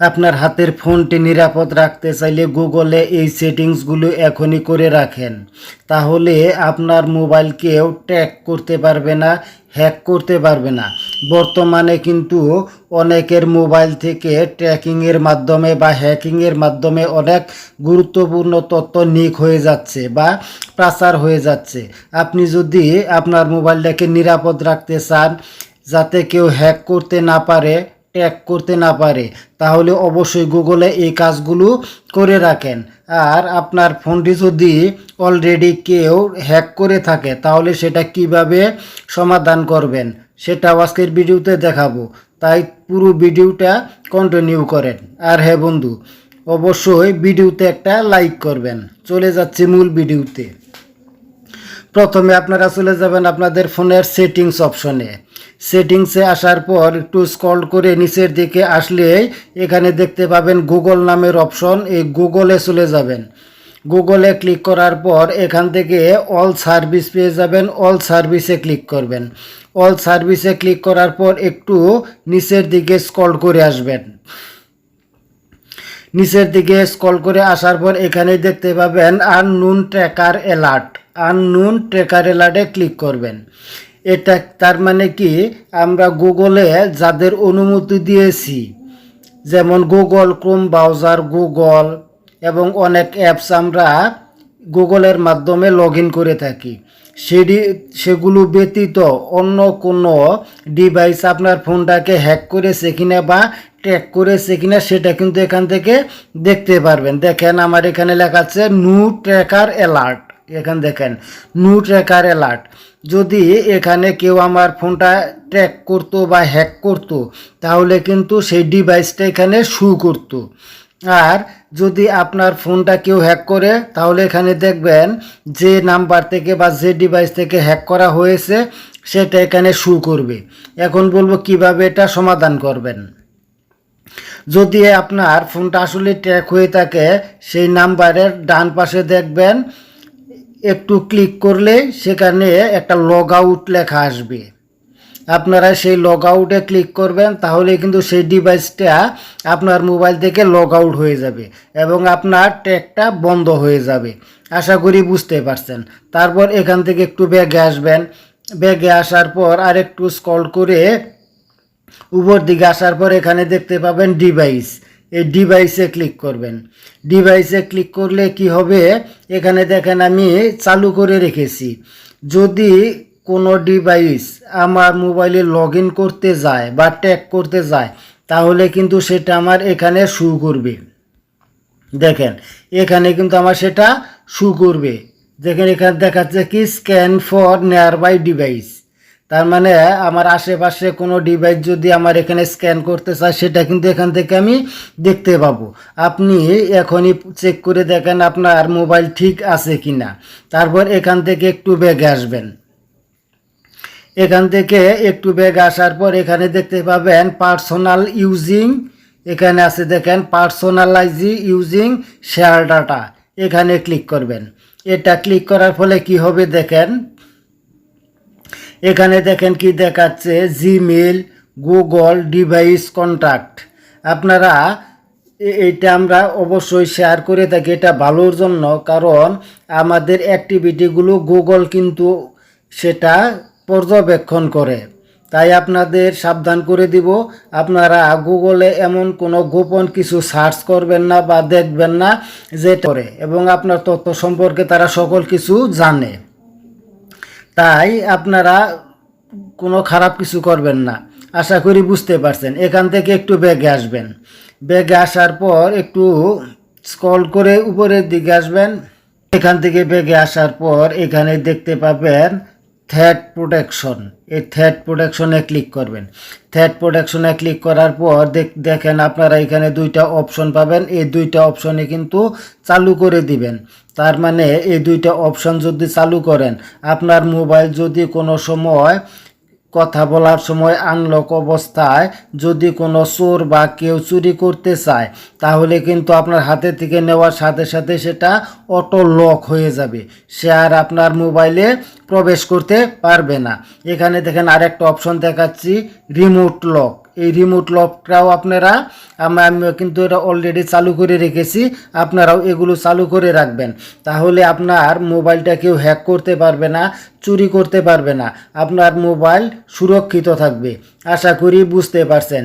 আপনার হাতের ফোনটি নিরাপদ রাখতে চাইলে গুগলে এই সেটিংসগুলো এখনই করে রাখেন। তাহলে আপনার মোবাইলকেও ট্র্যাক করতে পারবে না, হ্যাক করতে পারবে না। বর্তমানে কিন্তু অনেকের মোবাইল থেকে ট্র্যাকিংয়ের মাধ্যমে বা হ্যাকিংয়ের মাধ্যমে অনেক গুরুত্বপূর্ণ তথ্য নিক হয়ে যাচ্ছে বা প্রাচার হয়ে যাচ্ছে। আপনি যদি আপনার মোবাইলটাকে নিরাপদ রাখতে চান, যাতে কেউ হ্যাক করতে না পারে ট্র্যাক করতে না পারে, তাহলে অবশ্যই গুগলে এই কাজগুলো করে রাখেন। আর আপনার ফোনটি যদি অলরেডি কেউ হ্যাক করে থাকে, তাহলে সেটা কীভাবে সমাধান করবেন সেটা আজকের ভিডিওতে দেখাবো। তাই পুরো ভিডিওটা কন্টিনিউ করেন। আর হ্যাঁ বন্ধু, অবশ্যই ভিডিওতে একটা লাইক করবেন। চলে যাচ্ছে মূল ভিডিওতে। প্রথমে আপনারা চলে যাবেন আপনাদের ফোনের সেটিংস অপশনে সেটিংসে আসার পর একটু স্ক্রল করে নিচের দিকে আসলেই এখানে দেখতে পাবেন গুগল নামের অপশন এই গুগলে চলে যাবেন। গুগলে ক্লিক করার পর এখান থেকে অল সার্ভিস পেয়ে যাবেন অল সার্ভিসে ক্লিক করবেন। অল সার্ভিসে ক্লিক করার পর একটু নিচের দিকে স্ক্রল করে আসবেন। নিচের দিকে স্ক্রল করে আসার পর এখানে দেখতে পাবেন unknown tracker alert unknown tracker অ্যালার্টে click করবেন। এটা তার মানে কি? আমরা গুগলে যাদের অনুমতি দিয়েছি, যেমন গুগল ক্রোম ব্রাউজার গুগল এবং অনেক অ্যাপস আমরা গুগলের মাধ্যমে লগ করে থাকি। সেটি সেগুলো ব্যতীত অন্য কোনো ডিভাইস আপনার ফোনটাকে হ্যাক করেছে কিনা বা ট্র্যাক করেছে কিনা সেটা কিন্তু এখান থেকে দেখতে পারবেন। দেখেন আমার এখানে লেখা আছে নো ট্র্যাকার অ্যালার্ট এখান দেখেন নো ট্র্যাকার অ্যালার্ট যদি এখানে কেউ আমার ফোনটা ট্র্যাক করতো বা হ্যাক করতো, তাহলে কিন্তু সেই ডিভাইসটা এখানে শু করতো। আর যদি আপনার ফোনটা কেউ হ্যাক করে, তাহলে এখানে দেখবেন যে নাম্বার থেকে বা যে ডিভাইস থেকে হ্যাক করা হয়েছে, সেটা এখানে শু করবে। এখন বলব কীভাবে এটা সমাধান করবেন। যদি আপনার ফোনটা আসলে ট্র্যাক হয়ে থাকে, সেই নাম্বারের ডান পাশে দেখবেন একটু ক্লিক করলে সেখানে একটা লগ আউট লেখা আসবে। আপনারা সেই লগ আউটে ক্লিক করবেন, তাহলে কিন্তু সেই ডিভাইসটা আপনার মোবাইল থেকে লগ আউট হয়ে যাবে এবং আপনার ট্র্যাকটা বন্ধ হয়ে যাবে। আশা করি বুঝতে পারছেন। তারপর এখান থেকে একটু ব্যাগে আসবেন। ব্যাগে আসার পর আর একটু স্কল করে উপর দিকে আসার পর এখানে দেখতে পাবেন ডিভাইস এই ডিভাইসে ক্লিক করবেন। ডিভাইসে ক্লিক করলে কি হবে? এখানে দেখেন আমি চালু করে রেখেছি। যদি কোনো ডিভাইস আমার মোবাইলে লগ করতে যায় বা ট্যাগ করতে যায়, তাহলে কিন্তু সেটা আমার এখানে শু করবে। দেখেন, এখানে কিন্তু আমার সেটা শু করবে। দেখেন, এখানে দেখাচ্ছে কি scan for nearby device তার মানে আমার আশেপাশে কোনো ডিভাইস যদি আমার এখানে স্ক্যান করতে চায়, সেটা কিন্তু এখান থেকে আমি দেখতে পাবো। আপনি এখনই চেক করে দেখেন আপনার মোবাইল ঠিক আছে কি না তারপর এখান থেকে একটু বেগে আসবেন। এখান থেকে একটু ব্যাগ আসার পর এখানে দেখতে পাবেন পার্সোনাল ইউজিং এখানে আছে দেখেন পার্সোনালাইজি ইউজিং শেয়ার ডাটা এখানে ক্লিক করবেন। এটা ক্লিক করার ফলে কি হবে দেখেন? এখানে দেখেন কি দেখাচ্ছে জিমেল গুগল ডিভাইস কন্ট্যাক্ট আপনারা এ- এইটা আমরা অবশ্যই শেয়ার করে থাকি, এটা ভালোর জন্য, কারণ আমাদের অ্যাক্টিভিটিগুলো গুগল কিন্তু সেটা পর্যবেক্ষণ করে। তাই আপনাদের সাবধান করে দিব, আপনারা গুগলে এমন কোনো গোপন কিছু সার্চ করবেন না বা দেখবেন না যে করে, এবং আপনার তথ্য সম্পর্কে তারা সকল কিছু জানে। তাই আপনারা কোনো খারাপ কিছু করবেন না। আশা করি বুঝতে পারছেন। এখান থেকে একটু ব্যাগে আসবেন। ব্যাগে আসার পর একটু স্কল করে উপরের দিকে আসবেন। এখান থেকে ব্যাগে আসার পর এখানে দেখতে পাবেন থ্যাট প্রোটেকশন এই থ্যাট প্রোটেকশনে ক্লিক করবেন। থ্যাট প্রোটেকশনে ক্লিক করার পর দেখ- দেখেন আপনারা এখানে দুইটা অপশন পাবেন। এই দুইটা অপশনে কিন্তু চালু করে দিবেন। তার মানে এই দুইটা অপশন যদি চালু করেন, আপনার মোবাইল যদি কোনো সময় কথা বলার সময় আনলক অবস্থায় যদি কোনো চোর বা কেউ চুরি করতে চায়, তাহলে কিন্তু আপনার হাতে থেকে নেওয়ার সাথে সাথে সেটা অটো লক হয়ে যাবে। সে আর আপনার মোবাইলে প্রবেশ করতে পারবে না। এখানে দেখেন আরেকটা অপশন দেখাচ্ছি, রিমোট লক। এই রিমোট লকটাও আপনারা, আমি কিন্তু এটা অলরেডি চালু করে রেখেছি, আপনারাও এগুলো চালু করে রাখবেন। তাহলে আপনার মোবাইলটা কেউ হ্যাক করতে পারবে না, চুরি করতে পারবে না। আপনার মোবাইল সুরক্ষিত থাকবে। আশা করি বুঝতে পারছেন।